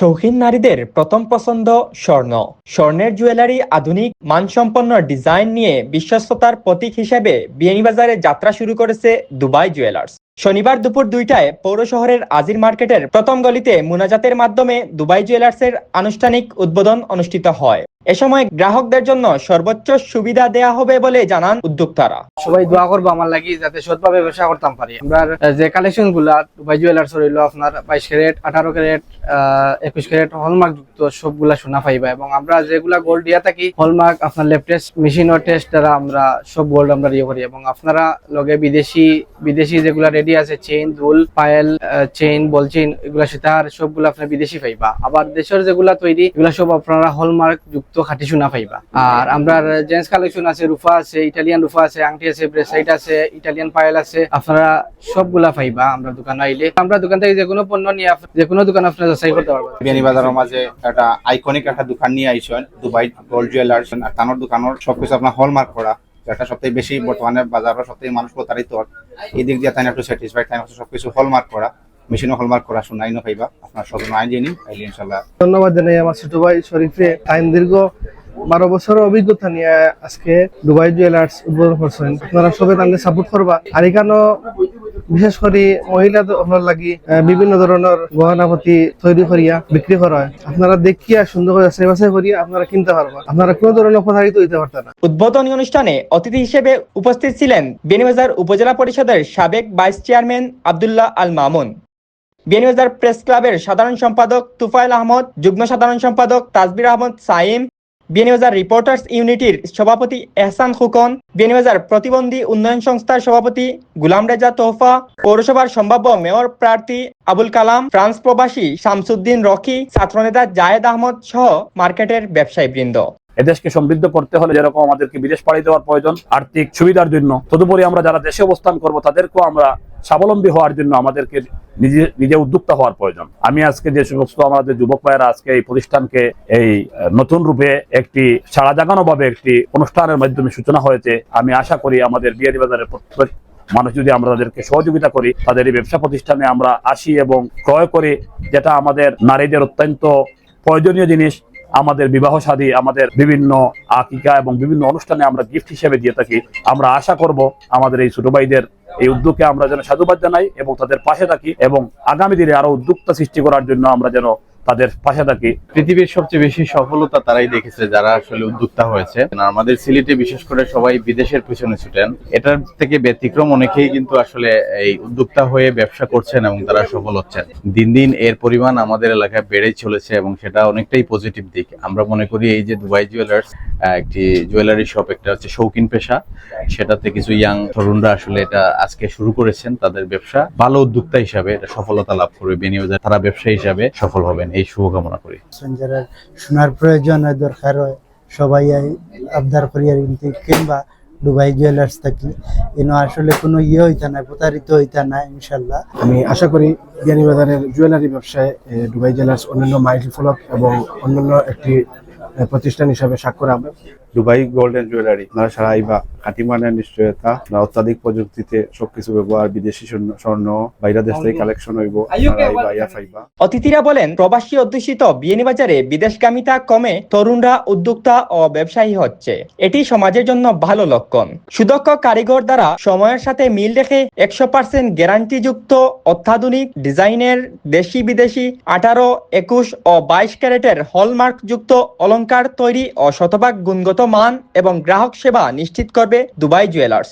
শৌখিন নারীদের প্রথম পছন্দ স্বর্ণ। স্বর্ণের জুয়েলারি আধুনিক, মানসম্পন্ন ডিজাইন নিয়ে বিশ্বস্ততার প্রতীক হিসেবে বিয়ানীবাজারে যাত্রা শুরু করেছে দুবাই জুয়েলার্স। শনিবার দুপুর দুইটায় পৌর শহরের আজির মার্কেটের প্রথম গলিতে মুনাজাতের মাধ্যমে দুবাই জুয়েলার্সের আনুষ্ঠানিক উদ্বোধন অনুষ্ঠিত হয়। এ সময় গ্রাহকদের জন্য সর্বোচ্চ সুবিধা দেয়া হবে বলে জানান উদ্যোক্তারা। সবাই দোয়া করব আমার লাগি যাতে সৎভাবে ব্যবসা করতাম পারি। আমরা যে কালেকশনগুলা দুবাই জুয়েলার্স রইল আপনার বাইশ ক্যারেট, আঠারো ক্যারেট একুশ ক্যারেট হলমার্ক যুক্ত সবগুলা সোনা পাইবা এবং আমরা যেগুলা গোল্ড দিয়া থাকি, হলমার্ক, আপনার ল্যাব মেশিন ও টেস্ট দ্বারা আমরা সব গোল্ড আমরা ইয়ে করি এবং আপনারা লগে বিদেশি বিদেশি যেগুলা রেডি আছে চেইন দুল পায়েল চেইন বল চেইন এগুলা সেটার সবগুলা আপনার বিদেশি পাইবা। আবার দেশের যেগুলা তৈরি, এগুলা সব আপনারা হলমার্ক যুক্ত খাঁটি সোনা পাইবা। আর আমরা জেন্টস কালেকশন আছে, রুফা আছে, ইটালিয়ান রুফা আছে, আংটি আছে ব্রেসলাইট আছে, ইটালিয়ান পায়েল আছে, আপনারা সবগুলা পাইবা আমরা দোকানে আইলে। আমরা দোকান থেকে যে কোনো পণ্য নিয়ে যে কোনো দোকান আপনারা যাচাই করতে পারবেন বিয়ানী বাজারের মাঝে একটা আইকনিক একটা দোকান নিয়ে আইসেন, দুবাই গোল্ড জুয়েলার্স আর তানোর দোকানের সবকিছু আপনার হলমার্ক করা। যেটা সবথেকে বেশি বর্তমানে বাজারের সবথেকে মানুষ প্রতারিত। এই দিক দিয়ে তাই একটু স্যাটিসফাইড তাই সবকিছু হলমার্ক করা। মেশিনও হলমার্ক করা শোনাই না পাইবা আপনার সব আইন জেনি আইলি ইনশাল্লাহ ধন্যবাদ জানাই আমার ছোট ভাই শরীফে। টাইম দীর্ঘ বারো বছরের অভিজ্ঞতা নিয়ে আজকে দুবাই জুয়েলার্স উদ্বোধন করছেন। আপনারা সবাই তাদের সাপোর্ট করবা। আর এখানেও বিশেষ করে মহিলা হলার লাগি বিভিন্ন ধরনের গহনাপতি তৈরি করিয়া বিক্রি করা হয়। আপনারা দেখিয়া সুন্দর করে বাছাই করিয়া আপনারা কিনতে পারবেন আপনারা কোনো ধরনের প্রতারিত হইতে পারতেন না। উদ্বোধনী অনুষ্ঠানে অতিথি হিসেবে উপস্থিত ছিলেন বেনিবাজার উপজেলা পরিষদের সাবেক vice chairman Abdullah Al Mamun. Beanibazar press ক্লাবের সাধারণ সম্পাদক তুফাইল আহমদ, যুগ্ম সাধারণ সম্পাদক তাজবির আহমদ সাইম বিয়ানীবাজার রিপোর্টার্স ইউনিটির সভাপতি এহসান খুকন বিয়ানীবাজার প্রতিবন্ধী উন্নয়ন সংস্থার সভাপতি গুলাম রেজা তোহফা, পৌরসভার সম্ভাব্য মেয়র প্রার্থী আবুল কালাম, ফ্রান্স প্রবাসী শামসুদ্দিন রকি, ছাত্রনেতা জায়েদ আহমদ সহ মার্কেটের ব্যবসায়ী বৃন্দ এদেশকে সমৃদ্ধ করতে হলে যেরকম আমাদেরকে বিদেশ পাড়ি দেওয়ার প্রয়োজন, আর্থিক সুবিধার জন্য। তদুপরি আমরা যারা দেশে অবস্থান করব, তাদেরকেও আমরা স্বাবলম্বী হওয়ার জন্য আমাদেরকে নিজে নিজে উদ্যোক্তা হওয়ার প্রয়োজন। আমি আজকে যে সমস্ত আমাদের যুবক ভাইয়েরা আজকে এই প্রতিষ্ঠানকে এই নতুন রূপে একটি সাড়া জাগানো ভাবে একটি অনুষ্ঠানের মাধ্যমে সূচনা হয়েছে, আমি আশা করি আমাদের বিয়ারি বাজারের প্রত্যেক মানুষ যদি আমরা তাদেরকে সহযোগিতা করি, তাদের এই ব্যবসা প্রতিষ্ঠানে আমরা আসি এবং ক্রয় করি, যেটা আমাদের নারীদের অত্যন্ত প্রয়োজনীয় জিনিস। আমাদের বিবাহ সাদী আমাদের বিভিন্ন আকিকা এবং বিভিন্ন অনুষ্ঠানে আমরা গিফট হিসেবে দিয়ে থাকি। আমরা আশা করব আমাদের এই ছোট ভাইদের এই উদ্যোগকে আমরা যেন সাধুবাদ জানাই এবং তাদের পাশে থাকি এবং আগামী দিনে আরও উদ্যোক্তা সৃষ্টি করার জন্য আমরা যেন তাদের পাশে থাকি পৃথিবীর সবচেয়ে বেশি সফলতা তারাই দেখেছে, যারা আসলে উদ্যোক্তা হয়েছে। আমাদের সিলেটে বিশেষ করে সবাই বিদেশের পিছনে ছুটেন। এটার থেকে ব্যতিক্রম অনেকেই কিন্তু আসলে এই উদ্যোক্তা হয়ে ব্যবসা করছেন এবং তারা সফল হচ্ছেন। দিন দিন এর পরিমাণ আমাদের এলাকায় বেড়েই চলেছে এবং সেটা অনেকটাই পজিটিভ দিক। আমরা মনে করি এই যে দুবাই জুয়েলার্স একটি জুয়েলারি শপ একটা হচ্ছে শৌখিন পেশা। সেটাতে কিছু ইয়াং তরুণরা আসলে এটা আজকে শুরু করেছেন। তাদের ব্যবসা ভালো উদ্যোক্তা হিসাবে এটা সফলতা লাভ করবে। বিনিয়োগে তারা ব্যবসা হিসাবে সফল হবেন। এই শুভকামনা করি। শোনার সোনার প্রয়োজন হয় দরকার হয় সবাই আবদার করিয়া কিন্তু কিংবা দুবাই জুয়েলার্স থাকি। এন আসলে কোনো ইয়ে হইতে না প্রতারিত হইতে না ইনশাল্লাহ আমি আশা করি বিয়ানীবাজারের জুয়েলারি ব্যবসায় দুবাই জুয়েলার্স অন্যান্য মাইল ফলক এবং অন্যান্য একটি প্রতিষ্ঠান হিসাবে স্বাক্ষর হবে। দুবাই গোল্ডেন জুয়েলারি আপনারা সারা আইবা খাঁটি মানের নিশ্চয়তা না অত্যাধিক প্রযুক্তিতে সবকিছু ব্যবহার বিদেশি স্বর্ণ- বাইরে দেশ থেকে কালেকশন হইব আপনারা অতিথিরা বলেন প্রবাসী অধ্যুষিত বিয়ানীবাজারে বিদেশগামিতা কমে তরুণরা উদ্যোক্তা ও ব্যবসায়ী হচ্ছে। এটি সমাজের জন্য ভালো লক্ষণ। সুদক্ষ কারিগর দ্বারা সময়ের সাথে মিল রেখে একশো পার্সেন্ট গ্যারান্টিযুক্ত অত্যাধুনিক ডিজাইনের দেশি বিদেশি আঠারো একুশ ও বাইশ ক্যারেটের হলমার্ক যুক্ত অলংকার তৈরি ও শতভাগ গুণগত মান এবং গ্রাহক সেবা নিশ্চিত করবে দুবাই জুয়েলার্স।